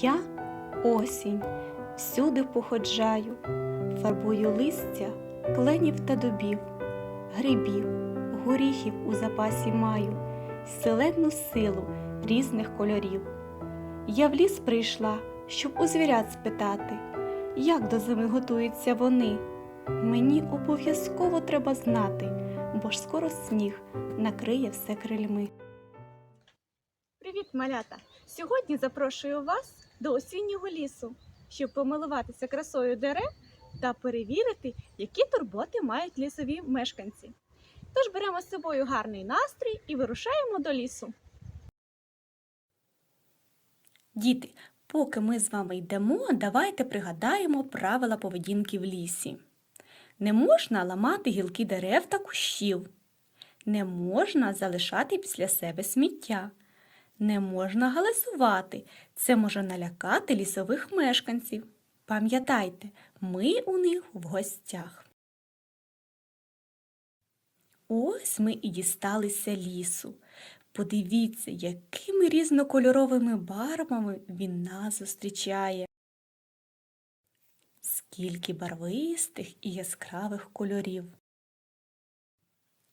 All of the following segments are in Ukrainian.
Я осінь, всюди походжаю, фарбую листя, кленів та дубів, грибів, горіхів у запасі маю, селенну силу різних кольорів. Я в ліс прийшла, щоб у звірят спитати, як до зими готуються вони. Мені обов'язково треба знати, бо ж скоро сніг накриє все крильми. Привіт, малята! Сьогодні запрошую вас до осіннього лісу, щоб помилуватися красою дерев та перевірити, які турботи мають лісові мешканці. Тож беремо з собою гарний настрій і вирушаємо до лісу. Діти, поки ми з вами йдемо, давайте пригадаємо правила поведінки в лісі. Не можна ламати гілки дерев та кущів. Не можна залишати після себе сміття. Не можна галасувати. Це може налякати лісових мешканців. Пам'ятайте, ми у них в гостях. Ось ми і дісталися лісу. Подивіться, якими різнокольоровими барвами він нас зустрічає. Скільки барвистих і яскравих кольорів.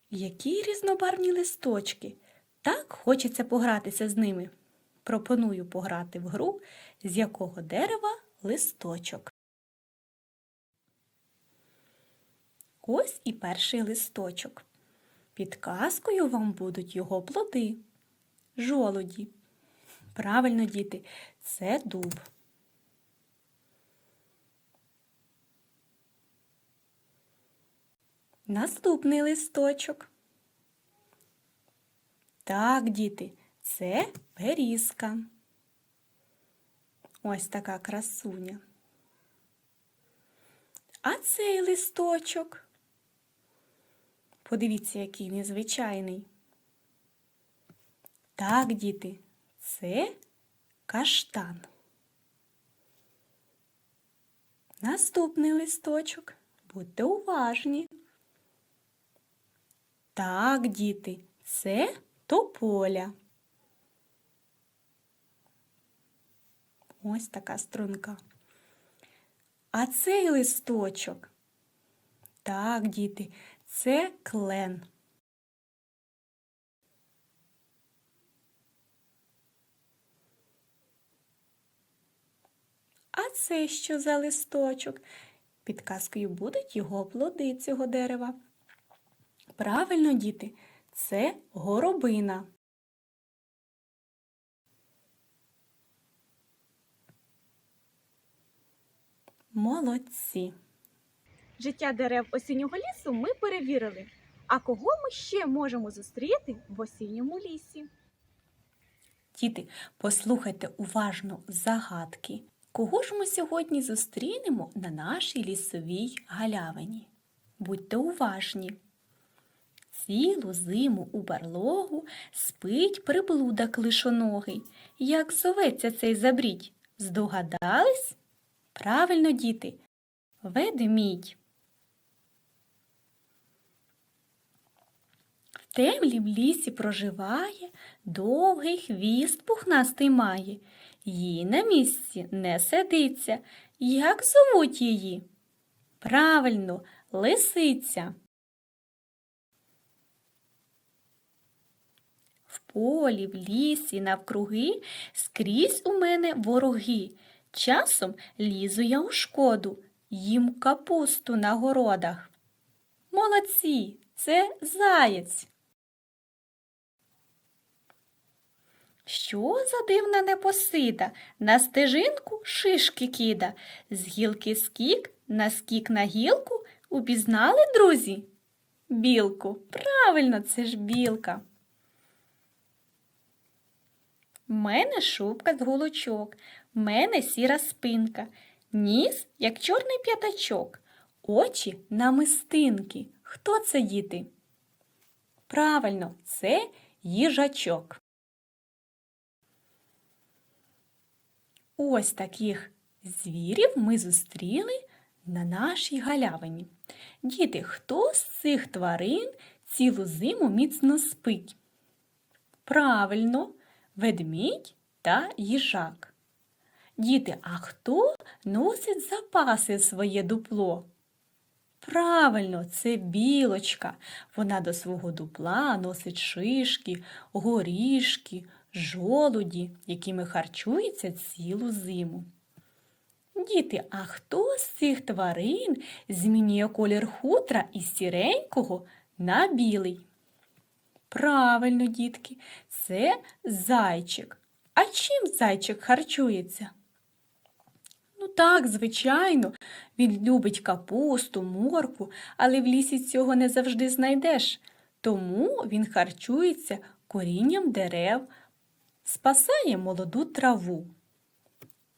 Які різнобарвні листочки. Так хочеться погратися з ними. Пропоную пограти в гру, з якого дерева листочок. Ось і перший листочок. Підказкою вам будуть його плоди. Жолуді. Правильно, діти, це дуб. Наступний листочок. Так, діти, це берізка. Ось така красуня. А цей листочок. Подивіться, який незвичайний. Так, діти, це каштан. Наступний листочок. Будьте уважні. Так, діти, це тополя. Ось така струнка. А цей листочок. Так, діти, це клен. А це що за листочок? Підказкою будуть його плоди цього дерева. Правильно, діти, це горобина. Молодці. Життя дерев осіннього лісу ми перевірили. А кого ми ще можемо зустріти в осінньому лісі? Діти, послухайте уважно загадки. Кого ж ми сьогодні зустрінемо на нашій лісовій галявині? Будьте уважні. Цілу зиму у барлогу спить приблуда клишоногий. Як зоветься цей забрідь? Здогадались? Правильно, діти, ведмідь. В темлім лісі проживає, довгий хвіст пухнастий має. Їй на місці не сидиться. Як зовуть її? Правильно, лисиця. В полі, в лісі, навкруги скрізь у мене вороги. Часом лізу я у шкоду, їм капусту на городах. Молодці, це заєць. Що за дивна непосида? На стежинку шишки кида, з гілки скік, на скік на гілку упізнали, друзі? Білку. Правильно, це ж білка. В мене шубка з голочок, в мене сіра спинка, ніс, як чорний п'ятачок, очі намистинки. Хто це діти? Правильно, це їжачок. Ось таких звірів ми зустріли на нашій галявині. Діти, хто з цих тварин цілу зиму міцно спить? Правильно, ведмідь та їжак. Діти, а хто носить запаси в своє дупло? Правильно, це білочка. Вона до свого дупла носить шишки, горішки, жолуді, якими харчується цілу зиму. Діти, а хто з цих тварин змінює колір хутра із сіренького на білий? Правильно, дітки, це зайчик. А чим зайчик харчується? Ну так, звичайно, він любить капусту, моркву, але в лісі цього не завжди знайдеш. Тому він харчується корінням дерев, спасає молоду траву.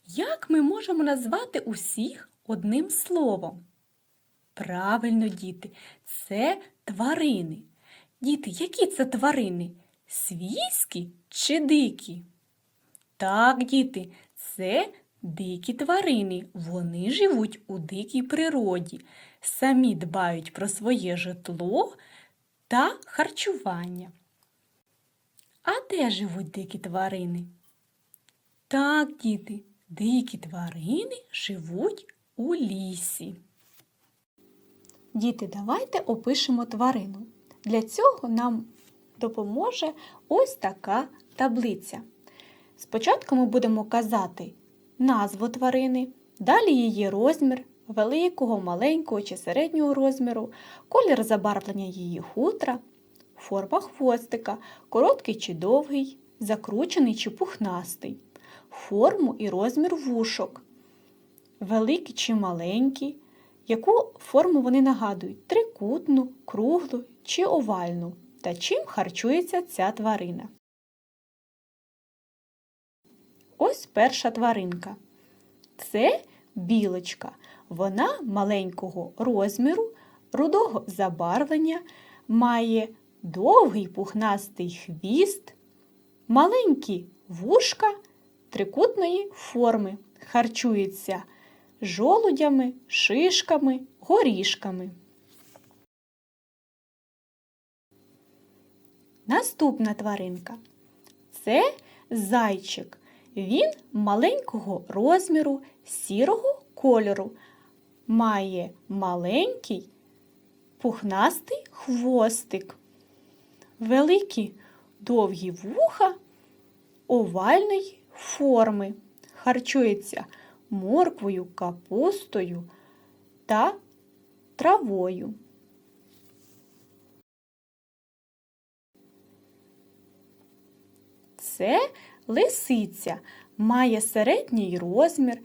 Як ми можемо назвати усіх одним словом? Правильно, діти, це тварини. Діти, які це тварини? Свійські чи дикі? Так, діти, це дикі тварини. Вони живуть у дикій природі, самі дбають про своє житло та харчування. А де живуть дикі тварини? Так, діти, дикі тварини живуть у лісі. Діти, давайте опишемо тварину. Для цього нам допоможе ось така таблиця. Спочатку ми будемо казати назву тварини, далі її розмір великого, маленького чи середнього розміру, колір забарвлення її хутра, форма хвостика, короткий чи довгий, закручений чи пухнастий, форму і розмір вушок, великий чи маленький, яку форму вони нагадують трикутну, круглу чи овальну, та чим харчується ця тварина. Ось перша тваринка. Це білочка. Вона маленького розміру, рудого забарвлення, має довгий пухнастий хвіст, маленькі вушка трикутної форми, харчується жолудями, шишками, горішками. Наступна тваринка це зайчик. Він маленького розміру, сірого кольору, має маленький пухнастий хвостик, великі довгі вуха овальної форми, харчується морквою, капустою та травою. Це лисиця має середній розмір,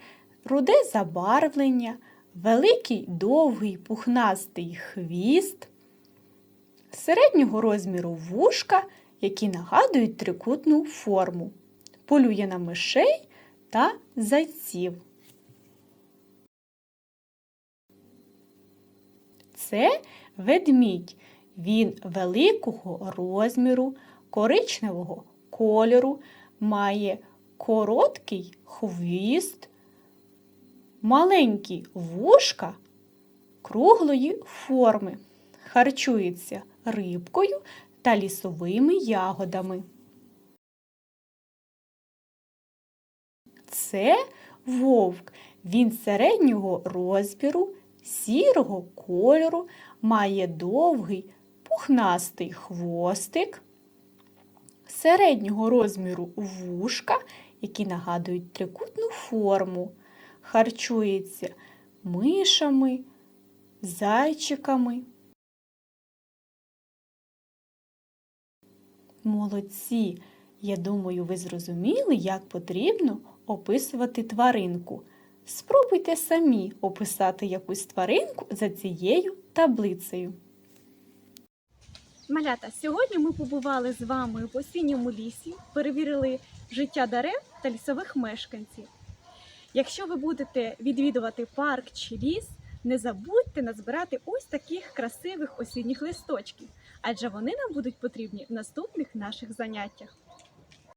руде забарвлення, великий довгий пухнастий хвіст, середнього розміру вушка, які нагадують трикутну форму, полює на мишей та зайців. Це ведмідь. Він великого розміру, коричневого кольору, має короткий хвіст, маленькі вушка круглої форми, харчується рибкою та лісовими ягодами. Це вовк. Він середнього розміру, сірого кольору, має довгий пухнастий хвостик, середнього розміру вушка, які нагадують трикутну форму, харчується мишами, зайчиками. Молодці! Я думаю, ви зрозуміли, як потрібно описувати тваринку. Спробуйте самі описати якусь тваринку за цією таблицею. Малята, сьогодні ми побували з вами в осінньому лісі, перевірили життя дерев та лісових мешканців. Якщо ви будете відвідувати парк чи ліс, не забудьте назбирати ось таких красивих осінніх листочків, адже вони нам будуть потрібні в наступних наших заняттях.